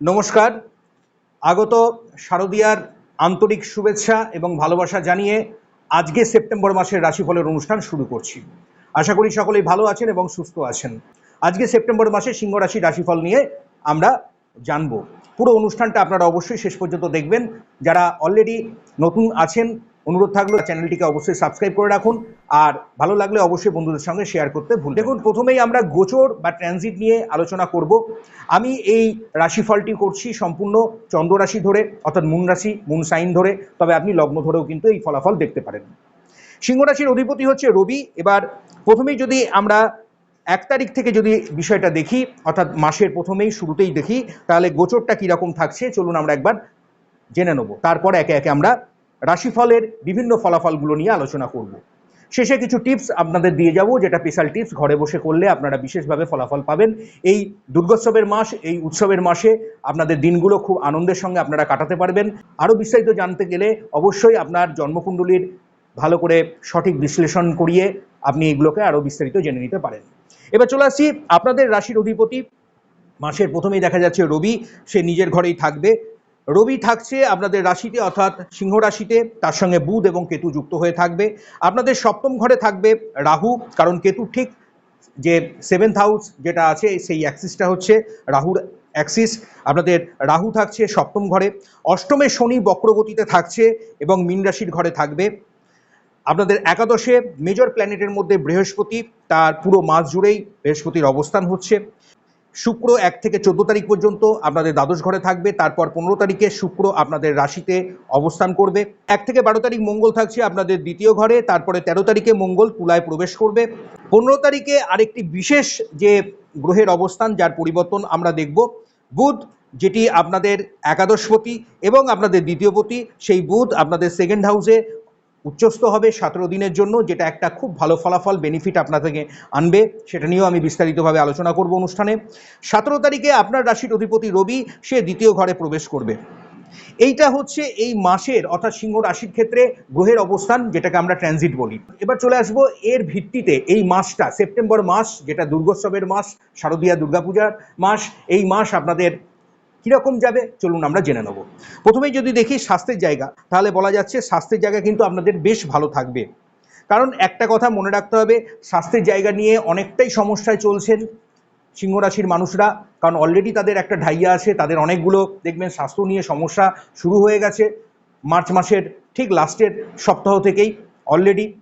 নমস্কার। আগত শারদীয়ার আন্তরিক শুভেচ্ছা এবং ভালোবাসা জানিয়ে আজকে সেপ্টেম্বর মাসের রাশিফলের অনুষ্ঠান শুরু করছি। আশা করি সকলেই ভালো আছেন এবং সুস্থ আছেন। আজকে সেপ্টেম্বর মাসে সিংহ রাশি রাশিফল নিয়ে আমরা জানব। পুরো অনুষ্ঠানটা আপনারা অবশ্যই শেষ পর্যন্ত দেখবেন। যারা অলরেডি নতুন আছেন অনুরোধ থাকল, চ্যানেলটিকে অবশ্যই সাবস্ক্রাইব করে রাখুন। আর ভালো লাগলে অবশ্যই বন্ধুদের সঙ্গে শেয়ার করতে ভুল দেখুন, প্রথমেই আমরা গোচর বা ট্রানজিট নিয়ে আলোচনা করব। আমি এই রাশিফলটি করছি সম্পূর্ণ চন্দ্র রাশি ধরে, অর্থাৎ মুন রাশি মুন সাইন ধরে, তবে আপনি লগ্ন ধরেও কিন্তু এই ফলাফল দেখতে পারেন। সিংহ রাশির অধিপতি হচ্ছে রবি। এবার প্রথমেই যদি আমরা এক তারিখ থেকে যদি বিষয়টা দেখি, অর্থাৎ মাসের প্রথমেই শুরুতেই দেখি, তাহলে গোচরটা কীরকম থাকছে, চলুন আমরা একবার জেনে নেব। তারপর একে একে আমরা রাশিফলের বিভিন্ন ফলাফলগুলো নিয়ে আলোচনা করব। শেষে কিছু টিপস আপনাদের দিয়ে যাব, যেটা স্পেশাল টিপস, ঘরে বসে করলে আপনারা বিশেষভাবে ফলাফল পাবেন। এই দুর্গোৎসবের মাস, এই উৎসবের মাসে আপনাদের দিনগুলো খুব আনন্দের সঙ্গে আপনারা কাটাতে পারবেন। আরও বিস্তারিত জানতে গেলে অবশ্যই আপনার জন্মকুণ্ডলীর ভালো করে সঠিক বিশ্লেষণ করিয়ে আপনি এগুলোকে আরও বিস্তারিত জেনে নিতে পারেন। এবার চলে আসছি আপনাদের রাশির অধিপতি। মাসের প্রথমেই দেখা যাচ্ছে রবি, সে নিজের ঘরেই থাকবে। রবি থাকছে আপনাদের রাশিতে, অর্থাৎ সিংহ রাশিতে। তার সঙ্গে বুধ এবং কেতু যুক্ত হয়ে থাকবে। আপনাদের সপ্তম ঘরে থাকবে রাহু, কারণ কেতু ঠিক যে সেভেন্থ হাউস যেটা আছে, সেই অ্যাক্সিসটা হচ্ছে রাহুর অ্যাক্সিস আপনাদের রাহু থাকছে সপ্তম ঘরে। অষ্টমে শনি বক্রগতিতে থাকছে এবং মীন রাশির ঘরে থাকবে। আপনাদের একাদশে মেজর প্ল্যানেটের মধ্যে বৃহস্পতি, তার পুরো মাস জুড়েই বৃহস্পতির অবস্থান হচ্ছে। শুক্র এক থেকে চোদ্দ তারিখ পর্যন্ত আপনাদের দ্বাদশ ঘরে থাকবে, তারপর পনেরো তারিখে শুক্র আপনাদের রাশিতে অবস্থান করবে। এক থেকে বারো তারিখ মঙ্গল থাকছে আপনাদের দ্বিতীয় ঘরে, তারপরে তেরো তারিখে মঙ্গল তুলায় প্রবেশ করবে। পনেরো তারিখে আরেকটি বিশেষ যে গ্রহের অবস্থান, যার পরিবর্তন আমরা দেখব, বুধ, যেটি আপনাদের একাদশপতি এবং আপনাদের দ্বিতীয়পতি সেই বুধ আপনাদের সেকেন্ড হাউসে উচ্চস্থ হবে সতেরো দিনের জন্য, যেটা একটা খুব ভালো ফলাফল বেনিফিট আপনাদেরকে আনবে, সেটা নিয়েও আমি বিস্তারিতভাবে আলোচনা করব অনুষ্ঠানে। সতেরো তারিখে আপনার রাশির অধিপতি রবি, সে দ্বিতীয় ঘরে প্রবেশ করবে। এইটা হচ্ছে এই মাসের, অর্থাৎ সিংহ রাশির ক্ষেত্রে গ্রহের অবস্থান, যেটাকে আমরা ট্রানজিট বলি। এবার চলে আসব এর ভিত্তিতে, এই মাসটা, সেপ্টেম্বর মাস, যেটা দুর্গোৎসবের মাস, শারদীয়া দুর্গাপূজার মাস, এই মাস আপনাদের কীরকম যাবে? চলুন আমরা জেনে নেব। প্রথমেই যদি দেখি স্বাস্থ্যের জায়গা, তাহলে বলা যাচ্ছে স্বাস্থ্যের জায়গা কিন্তু আপনাদের বেশ ভালো থাকবে। কারণ একটা কথা মনে রাখতে হবে, স্বাস্থ্যের জায়গা নিয়ে অনেকটাই সমস্যায় চলছেন সিংহ রাশির মানুষরা। কারণ অলরেডি তাদের একটা ঢাইয়া আছে, তাদের অনেকগুলো দেখবেন স্বাস্থ্য নিয়ে সমস্যা শুরু হয়ে গেছে। মার্চ মাসের ঠিক লাস্টের সপ্তাহ থেকেই অলরেডি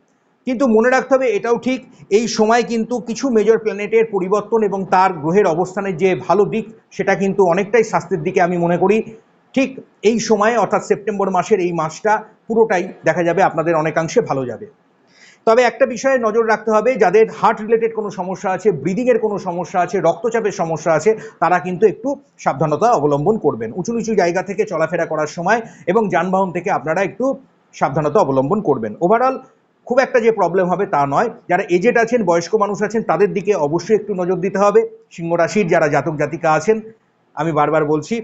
কিন্তু মনে রাখতে হবে এটাও ঠিক, এই সময় কিন্তু কিছু মেজর প্ল্যানেটের পরিবর্তন এবং তার গ্রহের অবস্থানের যে ভালো দিক, সেটা কিন্তু অনেকটাই স্বাস্থ্যের দিকে আমি মনে করি। ঠিক এই সময়ে, অর্থাৎ সেপ্টেম্বর মাসের এই মাসটা, পুরোটাই দেখা যাবে আপনাদের অনেকাংশে ভালো যাবে। তবে একটা বিষয়ে নজর রাখতে হবে, যাদের হার্ট রিলেটেড কোনো সমস্যা আছে ব্রিদিংয়ের কোনো সমস্যা আছে, রক্তচাপের সমস্যা আছে, তারা কিন্তু একটু সাবধানতা অবলম্বন করবেন। উঁচু নিচু জায়গা থেকে চলাফেরা করার সময় এবং যানবাহন থেকে আপনারা একটু সাবধানতা অবলম্বন করবেন। ওভারঅল খুব একটা যে প্রবলেম হবে তা নয়। যারা এজেড আছেন, বয়স্ক মানুষ আছেন, তাদের দিকে অবশ্যই একটু নজর দিতে হবে। সিংহ রাশির যারা জাতক জাতিকা আছেন, আমি বারবার বলছি।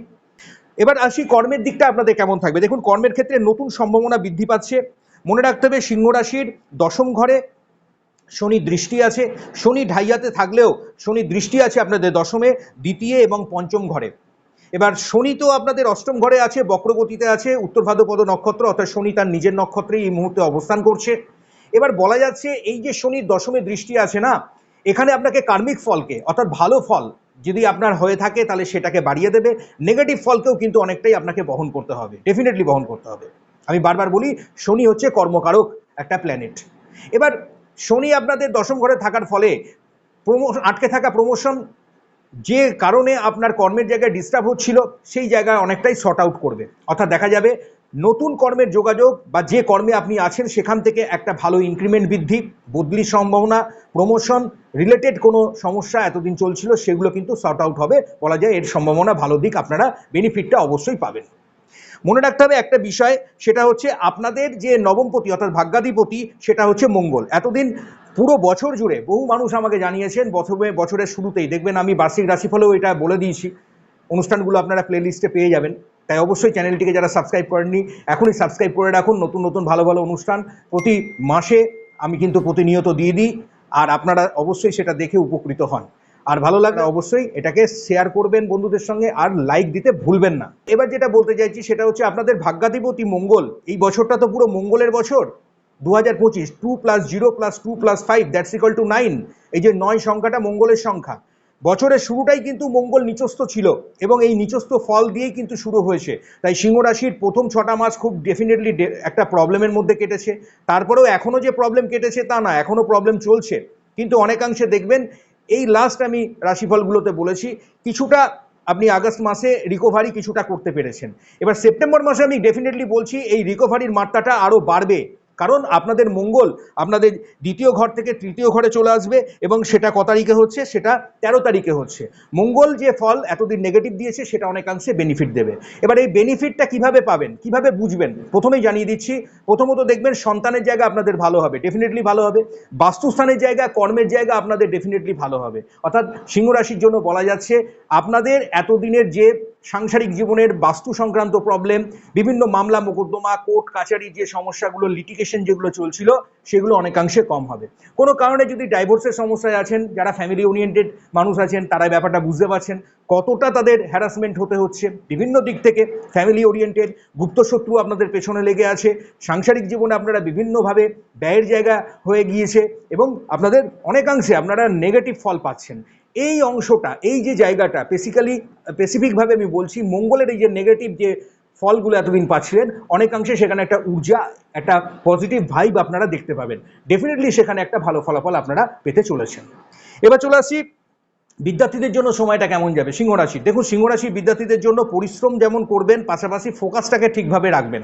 এবার আসি কর্মের দিকটা, আপনাদের কেমন থাকবে? দেখুন, কর্মের ক্ষেত্রে নতুন সম্ভাবনা বৃদ্ধি পাচ্ছে। মনে রাখতে হবে, সিংহ রাশির দশম ঘরে শনি দৃষ্টি আছে। শনি ঢাইয়াতে থাকলেও শনি দৃষ্টি আছে আপনাদের দশমে, দ্বিতীয় এবং পঞ্চম ঘরে। এবার শনি তো আপনাদের অষ্টম ঘরে আছে, বক্রগতিতে আছে উত্তর ভাদ্রপদ নক্ষত্র, অর্থাৎ শনি তার নিজের নক্ষত্রে এই মুহূর্তে অবস্থান করছে। এবার বলা যাচ্ছে এই যে শনির দশমে দৃষ্টি আছে না, এখানে আপনাকে কার্মিক ফলকে, অর্থাৎ ভালো ফল যদি আপনার হয়ে থাকে তাহলে সেটাকে বাড়িয়ে দেবে। নেগেটিভ ফলকেও কিন্তু অনেকটাই আপনাকে বহন করতে হবে, ডেফিনেটলি বহন করতে হবে। আমি বারবার বলি, শনি হচ্ছে কর্মকারক একটা প্ল্যানেট এবার শনি আপনাদের দশম ঘরে থাকার ফলে প্রমো আটকে থাকা প্রমোশন যে কারণে আপনার কর্মের জায়গায় ডিস্টার্ব হচ্ছিল, সেই জায়গায় অনেকটাই শর্ট আউট করবে। অর্থাৎ দেখা যাবে নতুন কর্মের যোগাযোগ বা যে কর্মে আপনি আছেন, সেখান থেকে একটা ভালো ইনক্রিমেন্ট বৃদ্ধি, বদলির সম্ভাবনা প্রমোশন রিলেটেড কোনো সমস্যা এতদিন চলছিল, সেগুলো কিন্তু শর্ট আউট হবে। বলা যায় এর সম্ভাবনা ভালো দিক, আপনারা বেনিফিটটা অবশ্যই পাবেন। মনে রাখতে হবে একটা বিষয়, সেটা হচ্ছে আপনাদের যে নবমপতি, অর্থাৎ ভাগ্যাধিপতি, সেটা হচ্ছে মঙ্গল। এতদিন পুরো বছর জুড়ে বহু মানুষ আমাকে জানিয়েছেন, বছরে, বছরের শুরুতেই, দেখবেন আমি বার্ষিক রাশিফলেও এটা বলে দিয়েছি। অনুষ্ঠানগুলো আপনারা প্লে লিস্টে পেয়ে যাবেন। তাই অবশ্যই চ্যানেলটিকে যারা সাবস্ক্রাইব করেননি, এখনই সাবস্ক্রাইব করে রাখুন। নতুন নতুন ভালো ভালো অনুষ্ঠান প্রতি মাসে আমি কিন্তু প্রতিনিয়ত দিয়ে দিই, আর আপনারা অবশ্যই সেটা দেখে উপকৃত হন। আর ভালো লাগলে অবশ্যই এটাকে শেয়ার করবেন বন্ধুদের সঙ্গে, আর লাইক দিতে ভুলবেন না। এবার যেটা বলতে চাইছি সেটা হচ্ছে আপনাদের ভাগ্যাধিপতি মঙ্গল। এই বছরটা তো পুরো মঙ্গলের বছর। দু হাজার পঁচিশ two plus zero plus two plus five that's equal two nine এই যে নয় সংখ্যাটা মঙ্গলের সংখ্যা। বছরের শুরুটাই কিন্তু মঙ্গল নিচস্থ ছিল এবং এই নিচস্থ ফল দিয়েই কিন্তু শুরু হয়েছে। তাই সিংহ রাশির প্রথম ছটা মাস খুব ডেফিনেটলি একটা প্রবলেমের মধ্যে কেটেছে। তারপরেও এখনও যে প্রবলেম কেটেছে তা না এখনও প্রবলেম চলছে। কিন্তু অনেকাংশে দেখবেন, এই লাস্ট আমি রাশিফলগুলোতে বলেছি, কিছুটা আপনি আগস্ট মাসে রিকভারি কিছুটা করতে পেরেছেন। এবার সেপ্টেম্বর মাসে আমি ডেফিনেটলি বলছি, এই রিকভারির মাত্রাটা আরও বাড়বে। কারণ আপনাদের মঙ্গল আপনাদের দ্বিতীয় ঘর থেকে তৃতীয় ঘরে চলে আসবে এবং সেটা ক তারিখে হচ্ছে? সেটা তেরো তারিখে হচ্ছে। মঙ্গল যে ফল এতদিন নেগেটিভ দিয়েছে, সেটা অনেকাংশে বেনিফিট দেবে। এবার এই বেনিফিটটা কীভাবে পাবেন? কীভাবে বুঝবেন? প্রথমেই জানিয়ে দিচ্ছি, প্রথমত দেখবেন সন্তানের জায়গা আপনাদের ভালো হবে ডেফিনেটলি ভালো হবে। বাস্তুস্থানের জায়গা, কর্মের জায়গা আপনাদের ডেফিনেটলি ভালো হবে। অর্থাৎ সিংহ রাশির জন্য বলা যাচ্ছে, আপনাদের এতদিনের যে সাংসারিক জীবনের বাস্তু সংক্রান্ত প্রবলেম বিভিন্ন মামলা, মোকদ্দমা, কোর্ট কাছারি যে সমস্যাগুলো লিটিগেশন যেগুলো চলছিল, সেগুলো অনেকাংশে কম হবে। কোনো কারণে যদি ডাইভোর্সের সমস্যায় আছেন, যারা ফ্যামিলি ওরিয়েন্টেড মানুষ আছেন, তারা ব্যাপারটা বুঝতে পারছেন কতটা তাদের হ্যারাসমেন্ট হতে হচ্ছে। বিভিন্ন দিক থেকে ফ্যামিলি ওরিয়েন্টেড গুপ্তশত্রু আপনাদের পেছনে লেগে আছে। সাংসারিক জীবনে আপনারা বিভিন্নভাবে ব্যয়ের জায়গা হয়ে গিয়েছে এবং আপনাদের অনেকাংশে আপনারা নেগেটিভ ফল পাচ্ছেন। এই অংশটা, এই যে জায়গাটা বেসিক্যালি স্পেসিফিকভাবে আমি বলছি, মঙ্গলের এই যে নেগেটিভ যে ফলগুলো এতদিন পাচ্ছিলেন, অনেকাংশে সেখানে একটা ঊর্জা, একটা পজিটিভ ভাইব আপনারা দেখতে পাবেন। ডেফিনেটলি সেখানে একটা ভালো ফলাফল আপনারা পেতে চলেছেন। এবার চলে আসি বিদ্যার্থীদের জন্য সময়টা কেমন যাবে? সিংহরাশি। দেখুন, সিংহরাশি বিদ্যার্থীদের জন্য পরিশ্রম যেমন করবেন, পাশাপাশি ফোকাসটাকে ঠিকভাবে রাখবেন।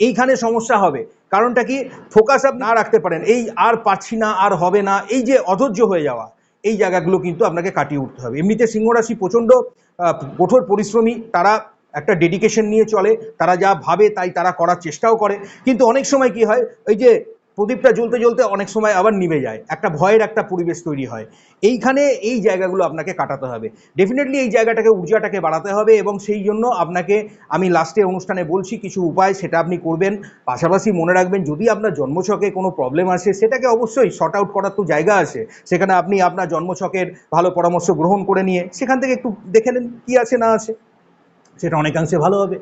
এইখানে সমস্যা হবে। কারণটা কি? ফোকাস আপনি না রাখতে পারেন। এই আর পাচ্ছি না, আর হবে না, এই যে অধৈর্য হয়ে যাওয়া। এই জায়গাগুলো কিন্তু আপনাকে কাটিয়ে উঠতে হবে। এমনিতে সিংহরাশি প্রচণ্ড কঠোর পরিশ্রমী, তারা একটা ডেডিকেশন নিয়ে চলে, তারা যা ভাবে তাই তারা করার চেষ্টাও করে। কিন্তু অনেক সময় কি হয়, ওই যে প্রদীপটা জ্বলতে জ্বলতে অনেক সময় আবার নিভে যায়। একটা ভয়ের একটা পরিবেশ তৈরি হয়। এইখানে এই জায়গাগুলো আপনাকে কাটাতে হবে। ডেফিনেটলি এই জায়গাটাকে, ঊর্জাটাকে বাড়াতে হবে এবং সেই জন্য আপনাকে আমি লাস্টে অনুষ্ঠানে বলছি, কিছু উপায় সেটা আপনি করবেন। পাশাপাশি মনে রাখবেন, যদি আপনার জন্মছকে কোনো প্রবলেম আসে, সেটাকে অবশ্যই শর্ট আউট করার তো জায়গা আছে। সেখানে আপনি আপনার জন্মছকের ভালো পরামর্শ গ্রহণ করে নিয়ে, সেখান থেকে একটু দেখে নেন কী আছে না আছে। সেটা অনেকাংশে ভালো হবে।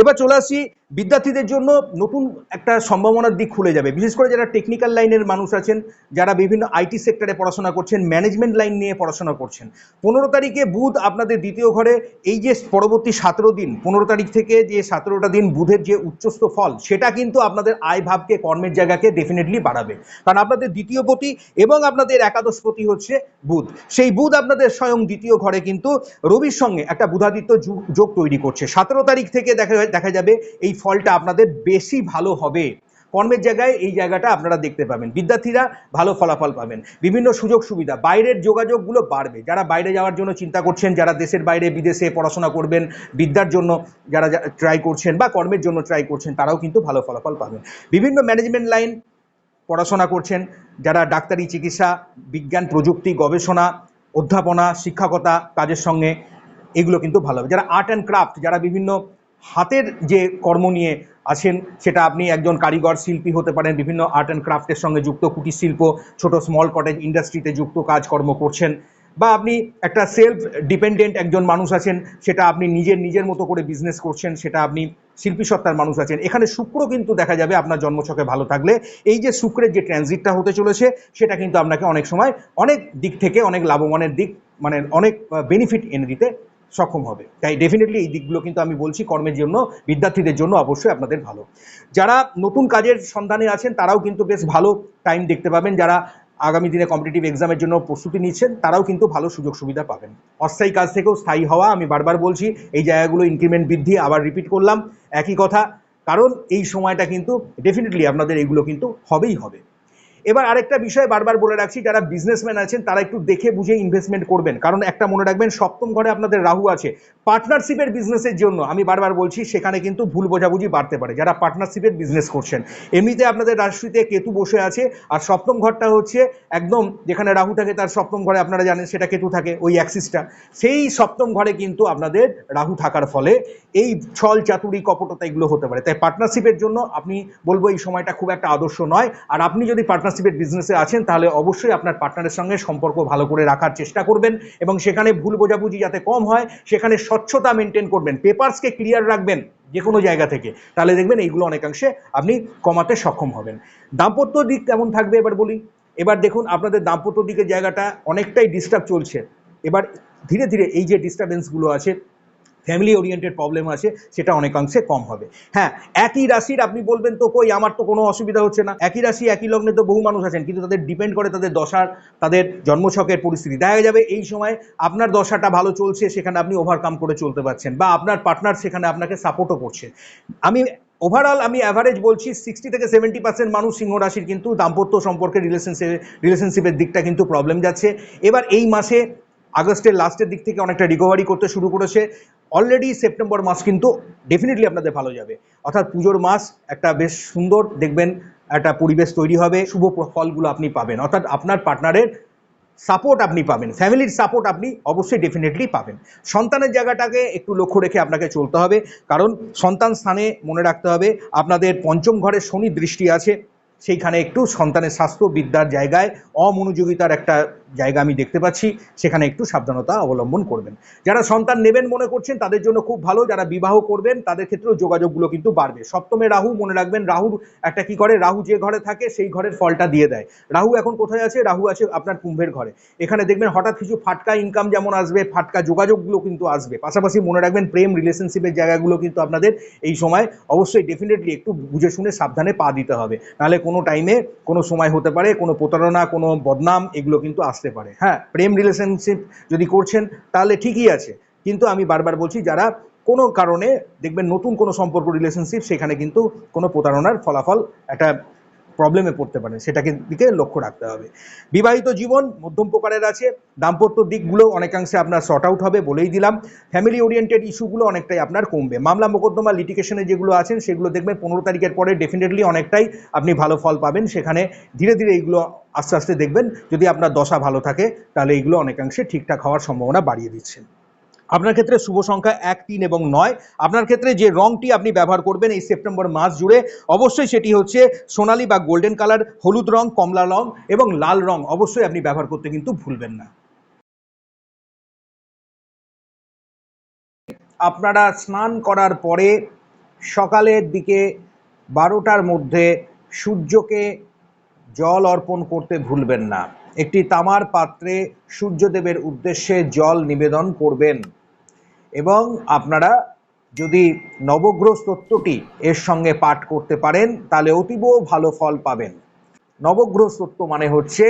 এবার চলে আসি বিদ্যার্থীদের জন্য নতুন একটা সম্ভাবনার দিক খুলে যাবে। বিশেষ করে যারা টেকনিক্যাল লাইনের মানুষ আছেন, যারা বিভিন্ন আইটি সেক্টরে পড়াশোনা করছেন ম্যানেজমেন্ট লাইন নিয়ে পড়াশোনা করছেন। পনেরো তারিখে বুধ আপনাদের দ্বিতীয় ঘরে, এই যে পরবর্তী সতেরো দিন, পনেরো তারিখ থেকে যে সতেরোটা দিন বুধের যে উচ্চস্থ ফল, সেটা কিন্তু আপনাদের আয় ভাবকে, কর্মের জায়গাকে ডেফিনেটলি বাড়াবে। কারণ আপনাদের দ্বিতীয় পতি এবং আপনাদের একাদশ পতি হচ্ছে বুধ। সেই বুধ আপনাদের স্বয়ং দ্বিতীয় ঘরে কিন্তু রবির সঙ্গে একটা বুধাদিত্য যোগ তৈরি করছে। সতেরো তারিখ থেকে দেখা দেখা যাবে এই ফলটা আপনাদের বেশি ভালো হবে। কর্মের জায়গায় এই জায়গাটা আপনারা দেখতে পাবেন। বিদ্যার্থীরা ভালো ফলাফল পাবেন। বিভিন্ন সুযোগ সুবিধা। বাইরের যোগাযোগগুলো বাড়বে। যারা বাইরে যাওয়ার জন্য চিন্তা করছেন, যারা দেশের বাইরে, বিদেশে পড়াশোনা করবেন, বিদ্যার জন্য যারা ট্রাই করছেন বা কর্মের জন্য ট্রাই করছেন, তারাও কিন্তু ভালো ফলাফল পাবেন। বিভিন্ন ম্যানেজমেন্ট লাইন পড়াশোনা করছেন, যারা ডাক্তারি, চিকিৎসা, বিজ্ঞান, প্রযুক্তি, গবেষণা, অধ্যাপনা, শিক্ষকতা কাজের সঙ্গে এগুলো কিন্তু ভালো হবে। যারা আর্ট অ্যান্ড ক্রাফট যারা বিভিন্ন হাতের যে কর্ম নিয়ে আছেন, সেটা আপনি একজন কারিগর, শিল্পী হতে পারেন, বিভিন্ন আর্ট অ্যান্ড ক্রাফটের সঙ্গে যুক্ত, কুটির শিল্প, ছোট স্মল কটেজ ইন্ডাস্ট্রিতে যুক্ত, কাজকর্ম করছেন, বা আপনি একটা সেলফ ডিপেন্ডেন্ট একজন মানুষ আছেন, সেটা আপনি নিজের নিজের মতো করে বিজনেস করছেন, সেটা আপনি শিল্পী সত্তার মানুষ আছেন। এখানে শুক্র কিন্তু দেখা যাবে আপনার জন্মছকে ভালো থাকলে। এই যে শুক্রের যে ট্রানজিটটা হতে চলেছে, সেটা কিন্তু আপনাকে অনেক সময় অনেক দিক থেকে অনেক লাভবানের দিক মানে অনেক বেনিফিট এনে দিতে সক্ষম হবে। তাই ডেফিনেটলি এই দিকগুলো কিন্তু আমি বলছি, কর্মের জন্য, বিদ্যার্থীদের জন্য অবশ্যই আপনাদের ভালো। যারা নতুন কাজের সন্ধানে আছেন, তারাও কিন্তু বেশ ভালো টাইম দেখতে পাবেন। যারা আগামী দিনে কম্পিটিটিভ এক্সামের জন্য প্রস্তুতি নিচ্ছেন, তারাও কিন্তু ভালো সুযোগ সুবিধা পাবেন। অস্থায়ী কাজ থেকেও স্থায়ী হওয়া আমি বারবার বলছি, এই জায়গাগুলো ইনক্রিমেন্ট বৃদ্ধি আবার রিপিট করলাম। একই কথা, কারণ এই সময়টা কিন্তু ডেফিনেটলি আপনাদের এইগুলো কিন্তু হবেই হবে। এবার আরেকটা বিষয় বারবার বলে রাখছি, যারা বিজনেসম্যান আছেন, তারা একটু দেখে বুঝে ইনভেস্টমেন্ট করবেন। কারণ একটা মনে রাখবেন, সপ্তম ঘরে আপনাদের রাহু আছে। পার্টনারশিপের বিজনেসের জন্য, আমি বারবার বলছি, সেখানে কিন্তু ভুল বোঝাবুঝি বাড়তে পারে। যারা পার্টনারশিপের বিজনেস করছেন, এমনিতে আপনাদের রাশিতে কেতু বসে আছে, আর সপ্তম ঘরটা হচ্ছে একদম যেখানে রাহু থাকে, তার সপ্তম ঘরে আপনারা জানেন, সেটা কেতু থাকে, ওই অ্যাক্সিসটা সেই সপ্তম ঘরে কিন্তু আপনাদের রাহু থাকার ফলে এই ছল, চাতুরি, কপটতা এগুলো হতে পারে। তাই পার্টনারশিপের জন্য আপনি বলব, এই সময়টা খুব একটা আদর্শ নয়। আর আপনি যদি পার্টনার পার্টনারশিপের বিজনেসে আছেন, তাহলে অবশ্যই আপনার পার্টনারের সঙ্গে সম্পর্ক ভালো করে রাখার চেষ্টা করবেন এবং সেখানে ভুল বোঝাবুঝি যাতে কম হয়, সেখানে স্বচ্ছতা মেনটেন করবেন পেপারসকে ক্লিয়ার রাখবেন যে কোনো জায়গা থেকে। তাহলে দেখবেন এইগুলো অনেকাংশে আপনি কমাতে সক্ষম হবেন। দাম্পত্য দিক কেমন থাকবে এবার বলি? এবার দেখুন, আপনাদের দাম্পত্য দিকের জায়গাটা অনেকটাই ডিস্টার্ব চলছে। এবার ধীরে ধীরে এই যে ডিস্টারবেন্সগুলো আছে ফ্যামিলি ওরিয়েন্টেড প্রবলেম আছে, সেটা অনেকাংশে কম হবে। হ্যাঁ একই রাশির আপনি বলবেন তো কই আমার তো কোনো অসুবিধা হচ্ছে না। একই রাশি, একই লগ্নে তো বহু মানুষ আছেন, কিন্তু তাদের ডিপেন্ড করে তাদের দশার, তাদের জন্মছকের পরিস্থিতি। দেখা যাবে এই সময় আপনার দশাটা ভালো চলছে, সেখানে আপনি ওভারকাম করে চলতে পারছেন, বা আপনার পার্টনার সেখানে আপনাকে সাপোর্টও করছে। আমি ওভারঅল আমি অ্যাভারেজ বলছি সিক্সটি থেকে সেভেন্টি পার্সেন্ট মানুষ সিংহ রাশির, কিন্তু দাম্পত্য সম্পর্কে রিলেশনশিপ রিলেশনশিপের দিকটা কিন্তু প্রবলেম যাচ্ছে। এবার এই মাসে আগস্টের লাস্টের দিক থেকে অনেকটা রিকভারি করতে শুরু করেছে। অলরেডি সেপ্টেম্বর মাস কিন্তু ডেফিনেটলি আপনাদের ভালো যাবে। অর্থাৎ পুজোর মাস একটা বেশ সুন্দর দেখবেন, একটা পরিবেশ তৈরি হবে, শুভ ফলগুলো আপনি পাবেন। অর্থাৎ আপনার পার্টনারের সাপোর্ট আপনি পাবেন ফ্যামিলির সাপোর্ট আপনি অবশ্যই ডেফিনেটলি পাবেন। সন্তানের জায়গাটাকে একটু লক্ষ্য রেখে আপনাকে চলতে হবে, কারণ সন্তান স্থানে মনে রাখতে হবে, আপনাদের পঞ্চম ঘরে শনি দৃষ্টি আছে, সেইখানে একটু সন্তানের স্বাস্থ্য বিদ্যার জায়গায় অমনোযোগিতার একটা জায়গা আমি দেখতে পাচ্ছি, সেখানে একটু সাবধানতা অবলম্বন করবেন। যারা সন্তান নেবেন মনে করছেন, তাদের জন্য খুব ভালো, যারা বিবাহ করবেন, তাদের ক্ষেত্রেও যোগাযোগগুলো কিন্তু বাড়বে। সপ্তমে রাহু, মনে রাখবেন, রাহুর একটা কি করে, রাহু যে ঘরে থাকে, সেই ঘরের ফলটা দিয়ে দেয়। রাহু এখন কোথায় আছে? রাহু আছে আপনার কুম্ভের ঘরে। এখানে দেখবেন হঠাৎ কিছু ফাটকা ইনকাম যেমন আসবে, ফাটকা যোগাযোগগুলো কিন্তু আসবে। পাশাপাশি মনে রাখবেন, প্রেম রিলেশনশিপের জায়গাগুলো কিন্তু আপনাদের এই সময় অবশ্যই ডেফিনেটলি একটু বুঝে শুনে সাবধানে পা দিতে হবে। নাহলে কোনো টাইমে কোনো সময় হতে পারে, কোনো প্রতারণা, কোনো বদনাম, এগুলো কিন্তু আসতে পারে। হ্যাঁ প্রেম রিলেশনশিপ যদি করছেন, তাহলে ঠিকই আছে। কিন্তু আমি বারবার বলছি, যারা কোনো কারণে দেখবেন নতুন কোনো সম্পর্ক রিলেশনশিপ সেখানে কিন্তু কোনো প্রতারণার ফলাফল একটা প্রবলেমে পড়তে পারে সেটাকে দিকে লক্ষ্য রাখতে হবে। বিবাহিত জীবন মধ্যম প্রকারের আছে, দাম্পত্য দিকগুলো অনেকাংশে আপনার শর্ট আউট হবে বলেই দিলাম। ফ্যামিলি ওরিয়েন্টেড ইস্যুগুলো অনেকটাই আপনার কমবে। মামলা মোকদ্দমা লিটিগেশনে যেগুলো আছেন, সেগুলো দেখবেন পনেরো তারিখের পরে ডেফিনেটলি অনেকটাই আপনি ভালো ফল পাবেন। সেখানে ধীরে ধীরে এইগুলো আস্তে আস্তে দেখবেন। যদি আপনার দশা ভালো থাকে, তাহলে এইগুলো অনেকাংশে ঠিকঠাক হওয়ার সম্ভাবনা বাড়িয়ে দিচ্ছেন আপনার ক্ষেত্রে শুভ সংখ্যা এক, তিন এবং নয়। আপনার ক্ষেত্রে যে রংটি আপনি ব্যবহার করবেন এই সেপ্টেম্বর মাস জুড়ে, অবশ্যই সেটি হচ্ছে সোনালি বা গোল্ডেন কালার, হলুদ রং, কমলা রং এবং লাল রং অবশ্যই আপনি ব্যবহার করতে কিন্তু ভুলবেন না। আপনারা স্নান করার পরে সকালের দিকে বারোটার মধ্যে সূর্যকে জল অর্পণ করতে ভুলবেন না। একটি তামার পাত্রে সূর্যদেবের উদ্দেশ্যে জল নিবেদন করবেন। এবং আপনারা যদি নবগ্রহ স্তোত্রটি এর সঙ্গে পাঠ করতে পারেন, তাহলে অতীব ভালো ফল পাবেন। নবগ্রহ স্তোত্র মানে হচ্ছে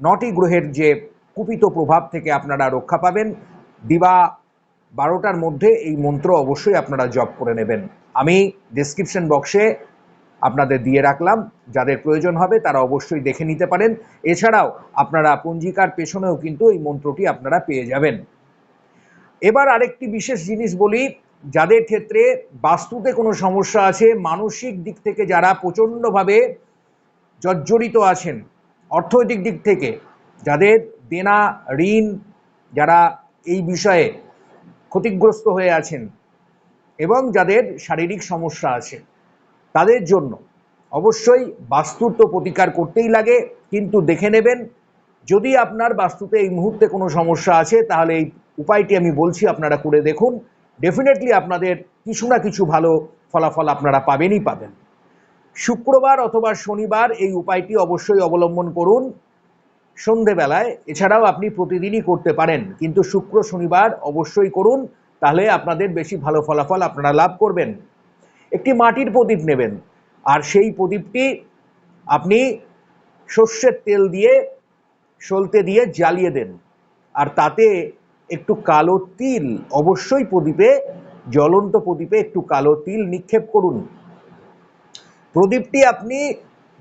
নটি গ্রহের যে কুপিত প্রভাব থেকে আপনারা রক্ষা পাবেন। দিবা বারোটার মধ্যে এই মন্ত্র অবশ্যই আপনারা জপ করে নেবেন। আমি ডেসক্রিপশন বক্সে আপনাদের দিয়ে রাখলাম। যাদের প্রয়োজন হবে, তারা অবশ্যই দেখে নিতে পারেন। এছাড়াও আপনারা পঞ্জিকার পেছনেও কিন্তু এই মন্ত্রটি আপনারা পেয়ে যাবেন। এবার আরেকটি বিশেষ জিনিস বলি, যাদের ক্ষেত্রে বাস্তুতে কোনো সমস্যা আছে, মানসিক দিক থেকে যারা প্রচণ্ডভাবে জর্জরিত আছেন, অর্থনৈতিক দিক থেকে, যাদের দেনা, ঋণ, যারা এই বিষয়ে ক্ষতিগ্রস্ত হয়ে আছেন এবং যাদের শারীরিক সমস্যা আছে, তাদের জন্য অবশ্যই বাস্তুর তো প্রতিকার করতেই লাগে, কিন্তু দেখে নেবেন, যদি আপনার বাস্তুতে এই মুহূর্তে কোনো সমস্যা আছে, তাহলে এই উপায়টি আমি বলছি, আপনারা করে দেখুন। ডেফিনেটলি আপনাদের কিছু না কিছু ভালো ফলাফল আপনারা পাবেনই পাবেন। শুক্রবার অথবা শনিবার এই উপায়টি অবশ্যই অবলম্বন করুন। সন্ধেবেলায়, এছাড়াও আপনি প্রতিদিনই করতে পারেন, কিন্তু শুক্র, শনিবার অবশ্যই করুন, তাহলে আপনাদের বেশি ভালো ফলাফল আপনারা লাভ করবেন। একটি মাটির প্রদীপ নেবেন, আর সেই প্রদীপটি আপনি সর্ষের তেল দিয়ে, সলতে দিয়ে জ্বালিয়ে দেন, আর তাতে একটু কালো তিল। অবশ্যই প্রদীপে, জ্বলন্ত প্রদীপে একটু কালো তিল নিক্ষেপ করুন। প্রদীপটি আপনি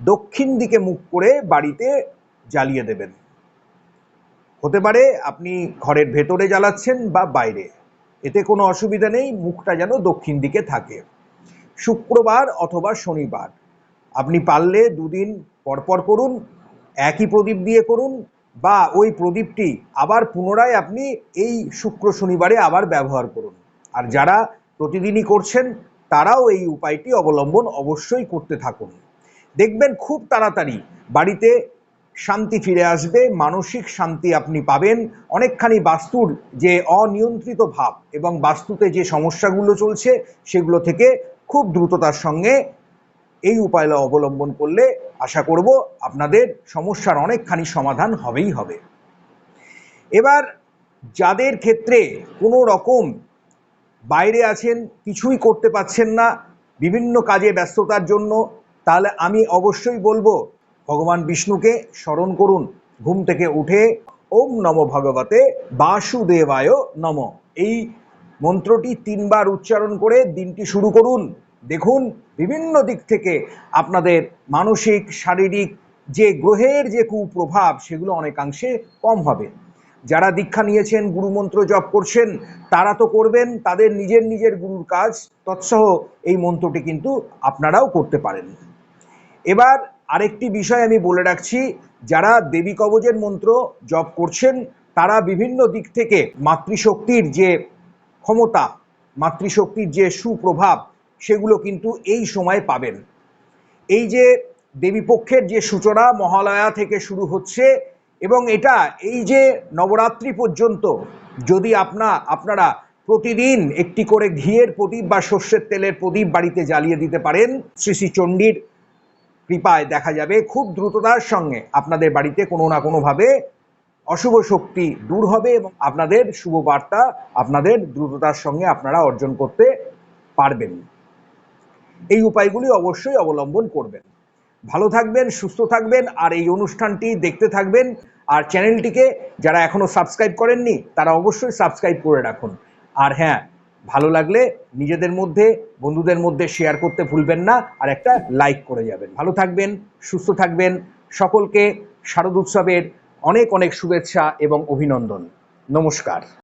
দক্ষিণ দিকে মুখ করে বাড়িতে জ্বালিয়ে দেবেন। হতে পারে আপনি ঘরের ভেতরে জ্বালাচ্ছেন বা বাইরে। এতে কোনো অসুবিধা নেই, মুখটা যেন দক্ষিণ দিকে থাকে। শুক্রবার অথবা শনিবার। আপনি পারলে দুদিন পরপর করুন, একই প্রদীপ দিয়ে করুন বা ওই প্রদীপটি আবার পুনরায় আপনি এই শুক্র শনিবারে আবার ব্যবহার করুন। আর যারা প্রতিদিনই করছেন, তারাও এই উপায়টি অবলম্বন অবশ্যই করতে থাকুন। দেখবেন খুব তাড়াতাড়ি বাড়িতে শান্তি ফিরে আসবে, মানসিক শান্তি আপনি পাবেন। অনেকখানি বাস্তুর যে অনিয়ন্ত্রিত ভাব এবং বাস্তুতে যে সমস্যাগুলো চলছে, সেগুলো থেকে খুব দ্রুততার সঙ্গে এই উপায় অবলম্বন করলে আশা করব আপনাদের সমস্যার অনেকখানি সমাধান হবেই হবে। এবার যাদের ক্ষেত্রে কোনো রকম বাইরে আছেন, কিছুই করতে পাচ্ছেন না, বিভিন্ন কাজে ব্যস্ততার জন্য, তাহলে আমি অবশ্যই বলব, ভগবান বিষ্ণুকে স্মরণ করুন, ঘুম থেকে উঠে ওম নম ভগবতে বাসুদেবায় নম। এই মন্ত্রটি তিনবার উচ্চারণ করে দিনটি শুরু করুন। দেখুন, বিভিন্ন দিক থেকে আপনাদের মানসিক, শারীরিক যে গ্রহের যে কুপ্রভাব, সেগুলো অনেকাংশে কম হবে। যারা দীক্ষা নিয়েছেন, গুরুমন্ত্র জপ করছেন, তারা তো করবেন, তাদের নিজের নিজের গুরুর কাজ, তৎসহ এই মন্ত্রটি কিন্তু আপনারাও করতে পারেন। এবার আরেকটি বিষয় আমি বলে রাখছি, যারা দেবী কবজের মন্ত্র জপ করছেন, তারা বিভিন্ন দিক থেকে মাতৃশক্তির যে ক্ষমতা, মাতৃশক্তির যে সুপ্রভাব সেগুলো কিন্তু এই সময় পাবেন। এই যে দেবীপক্ষের যে সূচনা মহালয়া থেকে শুরু হচ্ছে এবং এটা এই যে নবরাত্রি পর্যন্ত যদি আপনা, আপনারা প্রতিদিন একটি করে ঘিয়ের প্রদীপ বা সর্ষের তেলের প্রদীপ বাড়িতে জ্বালিয়ে দিতে পারেন, শ্রী শ্রী চণ্ডীর কৃপায় দেখা যাবে খুব দ্রুততার সঙ্গে আপনাদের বাড়িতে কোনো না কোনোভাবে অশুভ শক্তি দূর হবে এবং আপনাদের শুভ বার্তা আপনাদের দ্রুততার সঙ্গে আপনারা অর্জন করতে পারবেন। এই উপায়গুলি অবশ্যই অবলম্বন করবেন। ভালো থাকবেন, সুস্থ থাকবেন, আর এই অনুষ্ঠানটি দেখতে থাকবেন। আর চ্যানেলটিকে যারা এখনও সাবস্ক্রাইব করেননি, তারা অবশ্যই সাবস্ক্রাইব করে রাখুন। আর হ্যাঁ ভালো লাগলে নিজেদের মধ্যে, বন্ধুদের মধ্যে শেয়ার করতে ভুলবেন না, আর একটা লাইক করে যাবেন। ভালো থাকবেন, সুস্থ থাকবেন, সকলকে শারদ উৎসবের অনেক অনেক শুভেচ্ছা এবং অভিনন্দন। নমস্কার।